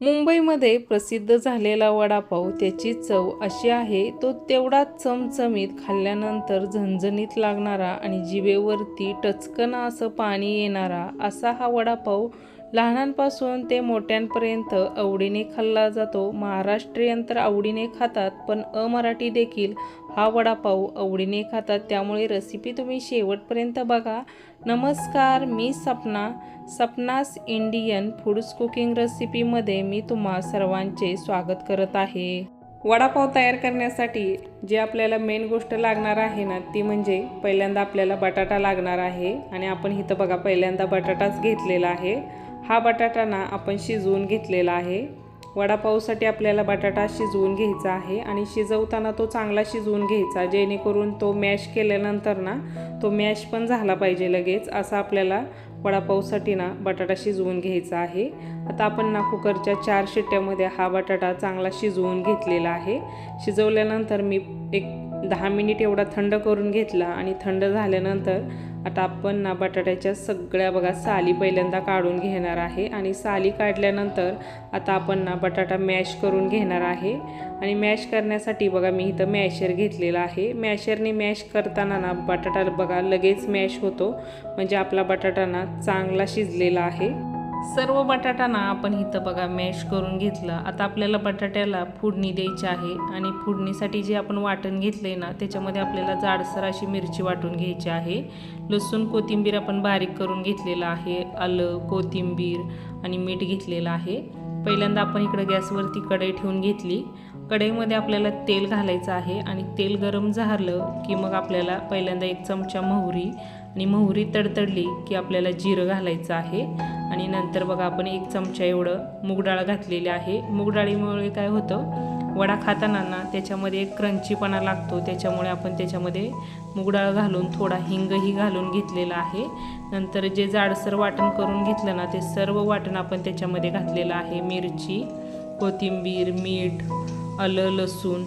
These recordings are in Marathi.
मुंबईमध्ये प्रसिद्ध झालेला वडापाव त्याची चव अशी आहे तो तेवढाच चमचमीत खाल्ल्यानंतर झणझणीत लागणारा आणि जिभेवरती टचकन असं पाणी येणारा असा हा वडापाव लहानांपासून ते मोठ्यांपर्यंत आवडीने खाल्ला जातो. महाराष्ट्रीयन तर आवडीने खातात पण अमराठी देखील हा वडापाव आवडीने खातात त्यामुळे रेसिपी तुम्ही शेवटपर्यंत बघा. नमस्कार मी सपना. सपनास इंडियन फूड्स कुकिंग रेसिपीमध्ये मी तुम्हा सर्वांचे स्वागत करत आहे. वडापाव तयार करण्यासाठी जे आपल्याला मेन गोष्ट लागणार आहे ना ती म्हणजे पहिल्यांदा आपल्याला बटाटा लागणार आहे. आणि आपण इथं बघा पहिल्यांदा बटाटाच घेतलेला आहे. हा बटाटा ना आपण शिजवून घेतलेला आहे. वडापावसाठी आपल्याला बटाटा शिजवून घ्यायचा आहे आणि शिजवताना तो चांगला शिजवून घ्यायचा जेणेकरून तो मॅश केल्यानंतर ना तो मॅश पण झाला पाहिजे लगेच असा आपल्याला वडापावसाठी ना बटाटा शिजवून घ्यायचा आहे. आता आपण ना कुकरच्या चार शिट्ट्यामध्ये हा बटाटा चांगला शिजवून घेतलेला आहे. शिजवल्यानंतर मी एक दहा मिनिट एवढा थंड करून घेतला आणि थंड झाल्यानंतर आता आपण ना बटाट्याच्या सगळ्या बघा साली पहिल्यांदा काढून घेणार आहे आणि साली काढल्यानंतर आता आपण ना बटाटा मॅश करून घेणार आहे. आणि मॅश करण्यासाठी बघा मी इथं मॅशर घेतलेला आहे. मॅशरने मॅश करताना ना बटाटा बघा लगेच मॅश होतो. म्हणजे आपला बटाटा ना चांगला शिजलेला आहे. सर्व बटाटा आपण इथं बघा मॅश करून घेतलं. आता आपल्याला बटाट्याला फोडणी द्यायची आहे आणि फोडणीसाठी जे आपण वाटण घेतलं आहे ना त्याच्यामध्ये आपल्याला जाडसर अशी मिरची वाटून घ्यायची आहे. लसूण कोथिंबीर आपण बारीक करून घेतलेलं आहे. आलं कोथिंबीर आणि मीठ घेतलेलं आहे. पहिल्यांदा आपण इकडं गॅसवरती कढई ठेवून घेतली. कढईमध्ये आपल्याला तेल घालायचं आहे आणि तेल गरम झालं की मग आपल्याला पहिल्यांदा एक चमचा मोहरी आणि मोहरी तडतडली की आपल्याला जिरं घालायचं आहे. आणि नंतर बघा आपण एक चमचा एवढं मूगडाळ घातलेली आहे. मूगडाळीमुळे काय होतं वडा खाताना ना त्याच्यामध्ये एक क्रंचीपणा लागतो. त्याच्यामुळे आपण त्याच्यामध्ये मूगडाळ घालून थोडा हिंगही घालून घेतलेला आहे. नंतर जे जाडसर वाटण करून घेतलं ना ते सर्व वाटण आपण त्याच्यामध्ये घातलेलं आहे. मिरची कोथिंबीर मीठ आलं लसूण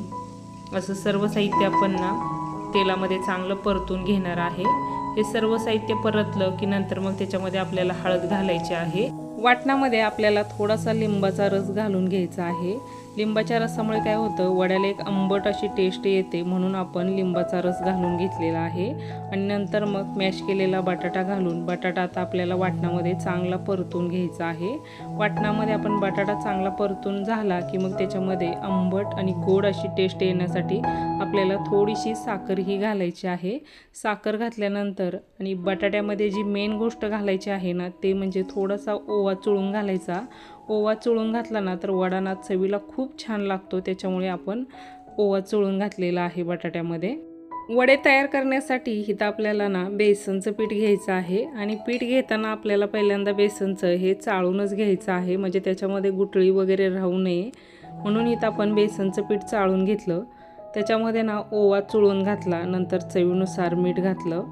असं सर्व साहित्य आपण ना तेलामध्ये चांगलं परतून घेणार आहे. हे सर्व साहित्य परतलं की नंतर मग त्याच्यामध्ये आपल्याला हळद घालायची आहे. वाटणामध्ये आपल्याला थोडासा लिंबाचा रस घालून घ्यायचा आहे. लिंबाच्या रसामुळे काय होतं? वड्याला एक आंबट अशी टेस्ट येते म्हणून आपण लिंबाचा रस घालून घेतलेला आहे. आणि नंतर मग मॅश केलेला बटाटा घालून बटाटा आता आपल्याला वाटणामध्ये चांगला परतून घ्यायचा आहे. वाटणामध्ये आपण बटाटा चांगला परतून झाला की मग त्याच्यामध्ये आंबट आणि गोड अशी टेस्ट येण्यासाठी आपल्याला थोडीशी साखरही घालायची आहे. साखर घातल्यानंतर आणि बटाट्यामध्ये जी मेन गोष्ट घालायची आहे ना ते म्हणजे थोडासा ओवा चुळून घालायचा. ओवा चुळून घातला ना तर वडाना चवीला खूप छान लागतो. त्याच्यामुळे आपण ओवा चुळून घातलेला आहे बटाट्यामध्ये. वडे तयार करण्यासाठी इथं आपल्याला ना बेसनचं पीठ घ्यायचं आहे आणि पीठ घेताना आपल्याला पहिल्यांदा बेसनचं हे चाळूनच घ्यायचं आहे. म्हणजे त्याच्यामध्ये गुटळी वगैरे राहू नये. म्हणून इथं आपण बेसनचं पीठ चाळून घेतलं. त्याच्यामध्ये ना ओवा चुळून घातला नंतर चवीनुसार मीठ घातलं.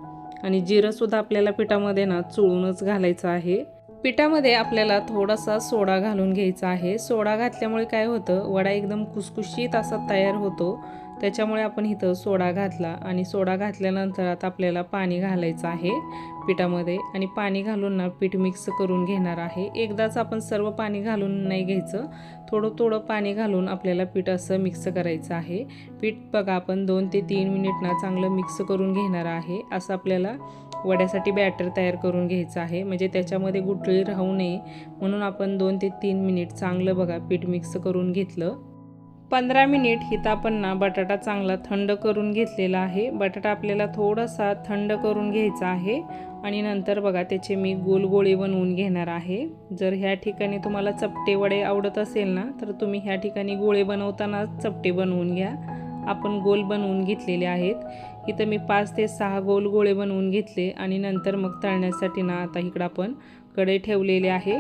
आणि जिरंसुद्धा आपल्याला पिठामध्ये ना चुळूनच घालायचं आहे. पिठामध्ये आपल्याला थोडासा सोडा घालून घ्यायचा आहे. सोडा घातल्यामुळे काय होतं वडा एकदम कुसकुशीत असा तयार होतो. त्याच्यामुळे आपण इथं सोडा घातला आणि सोडा घातल्यानंतर आता आपल्याला पाणी घालायचं आहे पिठामध्ये आणि पाणी घालून ना पीठ मिक्स करून घेणार आहे. एकदाच आपण सर्व पाणी घालून नाही घ्यायचं. थोडं थोडं पाणी घालून आपल्याला पीठ असं मिक्स करायचं आहे. पीठ बघा आपण दोन ते तीन मिनिट ना चांगलं मिक्स करून घेणार आहे. असं आपल्याला वड्यासाठी बॅटर तयार करून घ्यायचं आहे. म्हणजे त्याच्यामध्ये गुठळी राहू नये. म्हणून आपण दोन ते तीन मिनिट चांगलं बघा पीठ मिक्स करून घेतलं. पंधरा मिनिट हिता आपण ना बटाटा चांगला थंड करून घेतलेला आहे. बटाटा आपल्याला थोडासा थंड करून घ्यायचा आहे. आणि नंतर बघा त्याचे मी गोल गोळे बनवून घेणार आहे. जर ह्या ठिकाणी तुम्हाला चपटे वडे आवडत असेल ना तर तुम्ही ह्या ठिकाणी गोळे बनवताना चपटे बनवून घ्या. आपण गोल बनवून घेतलेले आहेत. इथं मी पाच ते सहा गोल गोळे बनवून घेतले आणि नंतर मग तळण्यासाठी ना आता इकडं आपण कढई ठेवलेली आहे.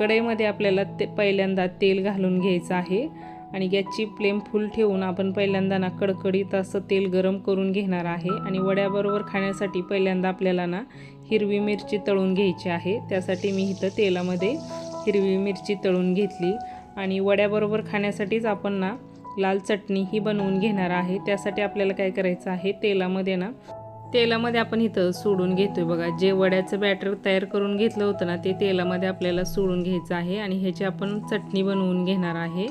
कढईमध्ये आपल्याला ते पहिल्यांदा तेल घालून घ्यायचं आहे आणि गॅसची फ्लेम फुल ठेवून आपण पहिल्यांदा ना कडकडीत असं तेल गरम करून घेणार आहे आणि वड्याबरोबर खाण्यासाठी पहिल्यांदा आपल्याला ना हिरवी मिरची तळून घ्यायची आहे. त्यासाठी मी इथं तेलामध्ये हिरवी मिरची तळून घेतली आणि वड्याबरोबर खाण्यासाठीच आपण ना लाल चटणी ही बनवून घेणार आहे. त्यासाठी आपल्याला काय करायचं आहे? तेलामध्ये ना तेलामध्ये आपण इथं सोडून घेतोय बघा. जे वड्याचं बॅटर तयार करून घेतलं होतं ना ते तेलामध्ये आपल्याला सोडून घ्यायचं आहे. आणि ह्याची आपण चटणी बनवून घेणार आहे.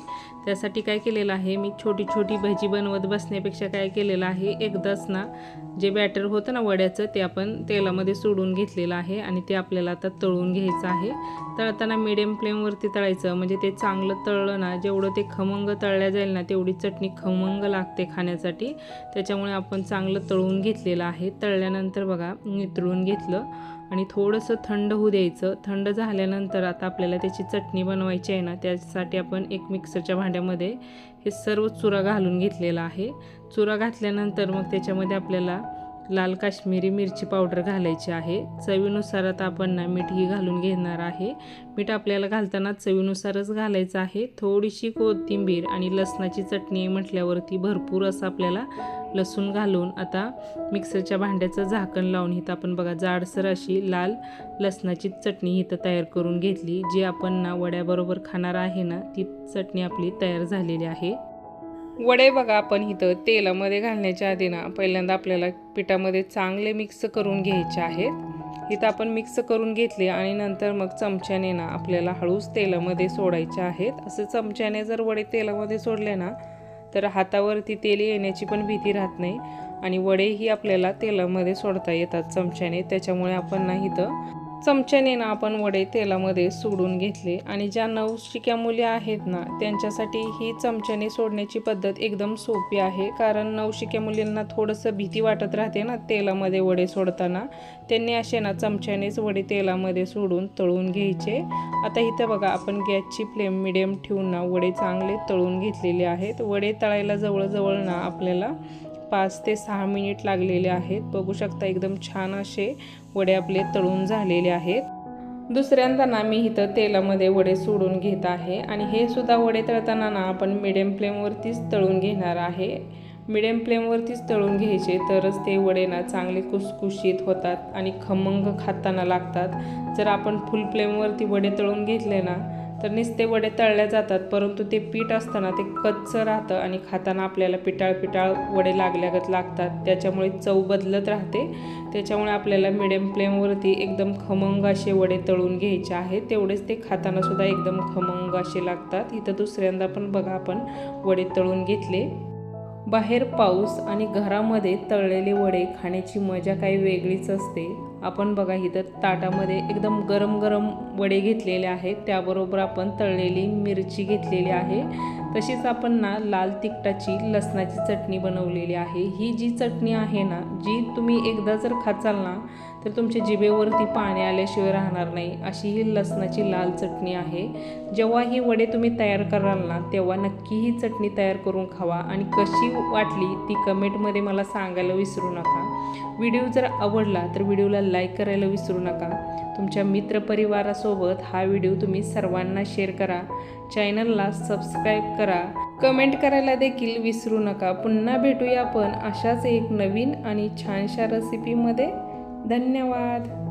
त्यासाठी काय केलेलं आहे? मी छोटी छोटी भजी बनवत बसण्यापेक्षा काय केलेलं आहे? एकदाच ना जे बॅटर होतं ना वड्याचं ते आपण तेलामध्ये सोडून घेतलेलं आहे आणि ते आपल्याला आता तळून घ्यायचं आहे. तळताना मिडियम फ्लेमवरती तळायचं म्हणजे ते चांगलं तळलं ना जेवढं ते खमंग तळल्या जाईल ना तेवढी चटणी खमंग लागते खाण्यासाठी. त्याच्यामुळे आपण चांगलं तळून घेतलेलं आहे. तळल्यानंतर बघा नितळून घेतलं. आणि थोडंसं थंड होऊ द्यायचं. थंड झाल्यानंतर आता आपल्याला त्याची चटणी बनवायची आहे ना त्यासाठी आपण एक मिक्सरच्या भांड्यामध्ये हे सर्व चुरा घालून घेतलेला आहे. चुरा घातल्यानंतर मग त्याच्यामध्ये आपल्याला लाल काश्मीरी मिरची पावडर घालायची आहे. चवीनुसार आता आपण ना मीठही घालून घेणार आहे. मीठ आपल्याला घालताना चवीनुसारच घालायचं आहे. थोडीशी कोथिंबीर आणि लसणाची चटणी म्हटल्यावरती भरपूर असं आपल्याला लसूण घालून आता मिक्सरच्या भांड्याचं झाकण लावून इथं आपण बघा जाडसर अशी लाल लसणाची चटणी इथं तयार करून घेतली. जी आपण ना वड्याबरोबर खाणार आहे ना ती चटणी आपली तयार झालेली आहे. वडे बघा आपण इथं तेलामध्ये घालण्याच्या आधी ना पहिल्यांदा आपल्याला पिठामध्ये चांगले मिक्स करून घ्यायचे आहेत. इथं आपण मिक्स करून घेतले आणि नंतर मग चमच्याने ना आपल्याला हळूच तेलामध्ये सोडायचे आहेत. असं चमच्याने जर वडे तेलामध्ये सोडले ना तर हातावरती तेल येण्याची पण भीती राहत नाही आणि वडेही आपल्याला तेलामध्ये सोडता येतात चमच्याने. त्याच्यामुळे आपण ना इथं चमच्याने ना आपण वडे तेलामध्ये सोडून घेतले. आणि ज्या नवशिक्या मुली आहेत ना त्यांच्यासाठी ही चमच्याने सोडण्याची पद्धत एकदम सोपी आहे. कारण नवशिक्या मुलींना थोडंसं भीती वाटत राहते ना तेलामध्ये वडे सोडताना. त्यांनी असे ना चमच्यानेच वडे तेलामध्ये सोडून तळून घ्यायचे. आता इथं बघा आपण गॅसची फ्लेम मिडियम ठेवून ना वडे चांगले तळून घेतलेले आहेत. वडे तळायला जवळजवळ ना आपल्याला पाच ते सहा मिनिट लागलेले आहेत. बघू शकता एकदम छान असे वडे आपले तळून झालेले आहेत. दुसऱ्यांदा ना मी इथं तेलामध्ये वडे सोडून घेत आहे. आणि हे सुद्धा वडे तळताना ना आपण मिडियम फ्लेमवरतीच तळून घेणार आहे. मिडियम फ्लेमवरतीच तळून घ्यायचे तरच ते वडे ना चांगले कुसकुशीत होतात आणि खमंग खाताना लागतात. जर आपण फुल फ्लेमवरती वडे तळून घेतले ना तर नुसते वडे तळल्या जातात परंतु ते पीठ असताना ते कच्चं राहतं आणि खाताना आपल्याला पिटाळ पिटाळ वडे लागल्यागत लागतात. त्याच्यामुळे चव बदलत राहते. त्याच्यामुळे आपल्याला मिडियम फ्लेमवरती एकदम खमंग असे वडे तळून घ्यायचे आहेत. तेवढेच ते खाताना सुद्धा एकदम खमंग असे लागतात. इथं दुसऱ्यांदा पण बघा आपण वडे तळून घेतले. बाहेर पाऊस आणि घरामध्ये तळलेले वडे खाण्याची मजा काही वेगळीच असते. आपण बघा इथं ताटामध्ये एकदम गरम गरम वडे घेतलेले आहेत. त्याबरोबर आपण तळलेली मिरची घेतलेली आहे. तशीच आपण ना लाल तिखटाची लसणाची चटणी बनवलेली आहे. ही जी चटणी आहे ना जी तुम्ही एकदा जर खाचाल ना तर तुमच्या जिभेवरती पाणी आल्याशिवाय राहणार नाही. अशी ही लसणाची लाल चटणी आहे. जेव्हा ही वडे तुम्ही तयार कराल ना तेव्हा नक्की ही चटणी तयार करून खावा. आणि कशी वाटली ती कमेंटमध्ये मला सांगायला विसरू नका. व्हिडिओ जर आवडला तर व्हिडिओला लाईक करायला विसरू नका. तुमच्या मित्रपरिवारासोबत हा व्हिडिओ तुम्ही सर्वांना शेअर करा. चॅनलला सबस्क्राईब करा. कमेंट करायला देखील विसरू नका. पुन्हा भेटूया आपण अशाच एक नवीन आणि छानशा रेसिपीमध्ये धन्यवाद.